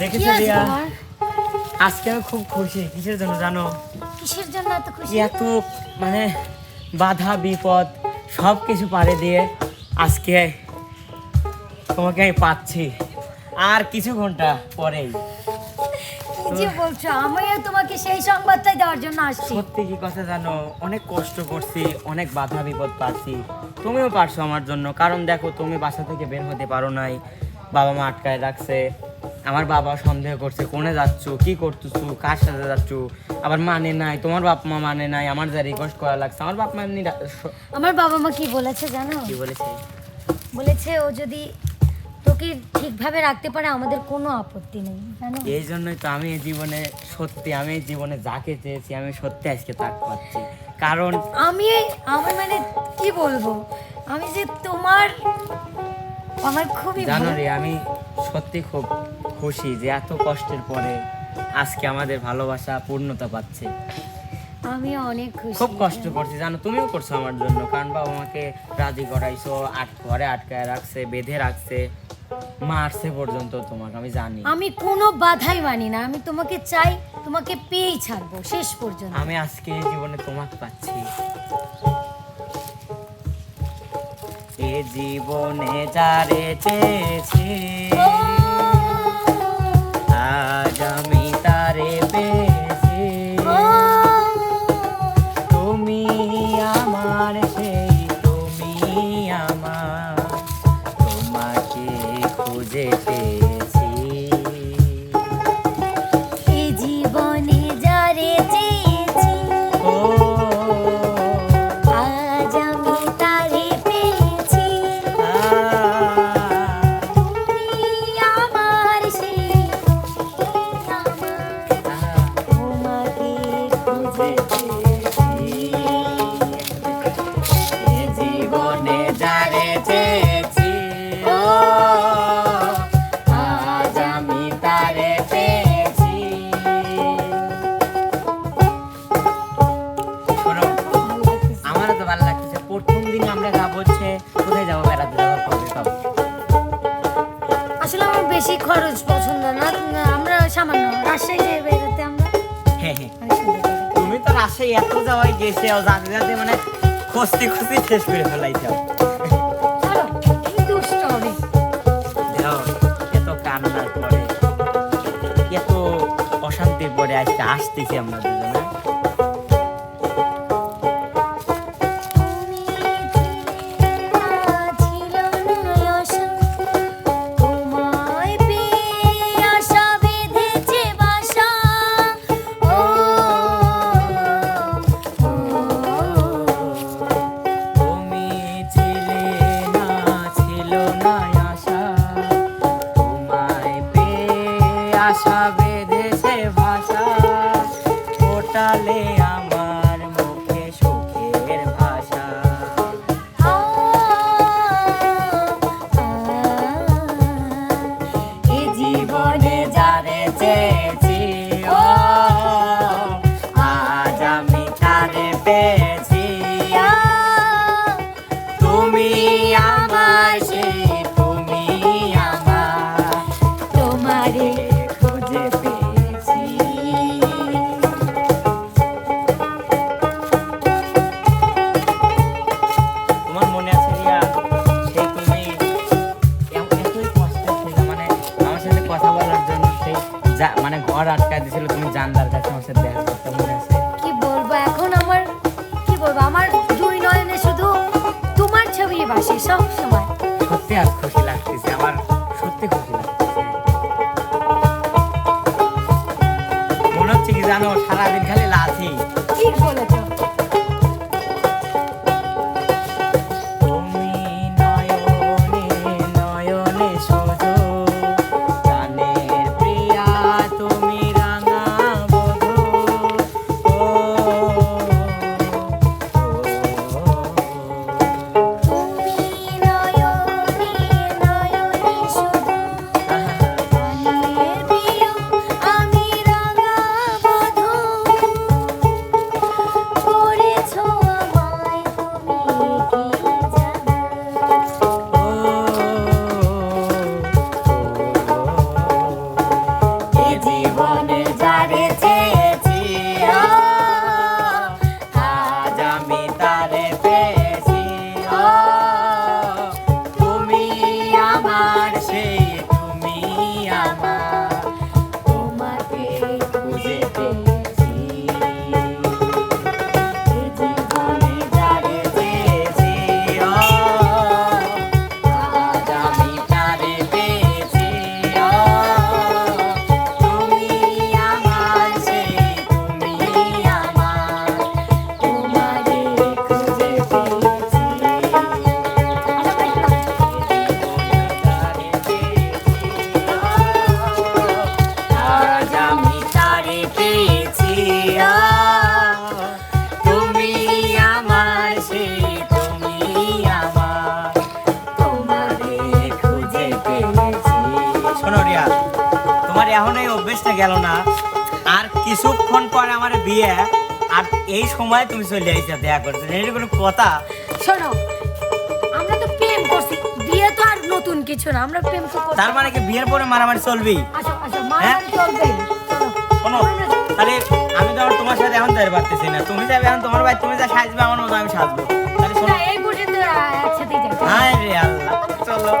দেখেছ রিয়া? আজকে আমি খুব খুশি। কিসের জন্য জানো? কিসের জন্য এত খুশি? এত মানে বাধা বিপদ সব কিছু পারে দিয়ে আজকে তোমাকে আমি পাচ্ছি। আর কিছু ঘণ্টা পরেই। যে বলছো আমিও তোমাকে সেই সংবাদটাই দেওয়ার জন্য আসছি। সত্যি কি কথা জানো? অনেক কষ্ট করছি অনেক বাধা বিপদ পাচ্ছি। তুমিও পারছ আমার জন্য কারণ দেখো তুমি বাসা থেকে বের হতে পারো নাই বাবা মা আটকায় রাখছে। আমার বাবা সন্দেহ করছে কোনে যাচ্ছ কি করতেছো কার সাথে যাচ্ছ? আবার মানে নাই তোমার বাপ মা মানে নাই আমার যা রিকোয়েস্ট করা লাগছে আমার বাপ মা এমনি আমার বাবা মা কি বলেছে জানো? কি বলেছে? বলেছে ও যদি তোকে ঠিকভাবে রাখতে পারে আমাদের কোনো আপত্তি নেই জানো? এই জন্যই তো আমি জীবনে সত্যি আমি জীবনে যাকে চেয়েছি আমি সত্যি আজকে তাক পাচ্ছি। কারণ আমি আমি মানে কি বলব? আমি যে তোমার আমার খুবই জানো রে আমি সত্যি খুব খুশি যে এত কষ্টের পরে আজকে আমাদের ভালোবাসা পূর্ণতা পাচ্ছে। আমি অনেক খুশি। খুব কষ্ট করছি জানো তুমিও করছ আমার জন্য। কারণ বাবা আমাকে রাজি করাইছো আট ঘরে আটকায় রাখছে বেঁধে রাখছে। মারছে পর্যন্ত তোমাকে আমি জানি। আমি কোনো বাধাই মানি না আমি তোমাকে চাই তোমাকে পেয়েই ছাড়বো শেষ পর্যন্ত। আমি আজকে জীবনে তোমাকে পাচ্ছি। এ জীবনে যারে চেয়েছি। খরচ পছন্দ না আমরা সামান্য রাজশাহী বেরোতে আমরা। হ্যাঁ হ্যাঁ। তুমি তো রাজশাহী এত যাওয়াই গেছে যাতে যাতে মানে খুঁজতে খুঁজতে শেষ করে কি দুষ্ট হবে। এত কান্নার পরে এত অশান্তির পরে আজকে আসতেছি আমরা দুজনে। ছবি সব সময়। সত্যি আর খুশি লাগতেছে আমার সত্যি খুশি লাগতেছে। মনে হচ্ছে কি জানো সারাদিন খালি লাথি ঠিক বলেছ। গেল না। আর কিছুক্ষণ পরে আমার বিয়ে আর এই সময় তুমি চলে আইসা দেখা করছ। এটা কোনো কথা? শোনো আমরা তো প্রেম করছি। বিয়ে তো আর নতুন কিছু না আমরা প্রেম তো করছি। তার মানে কি বিয়ের পরে মারামারি চলবেই? আসো আসো মা হ্যাঁ? চলবে। শোনো তাহলে আমি তো তোমার সাথে এখন যাই পারতেছি না। তুমি যাবে এখন তোমার ভাই তুমি যা সাজবে আমার মতো আমি সাজবো। তাহলে শোনো। এই একসাথেই হায় আল্লাহ চলো।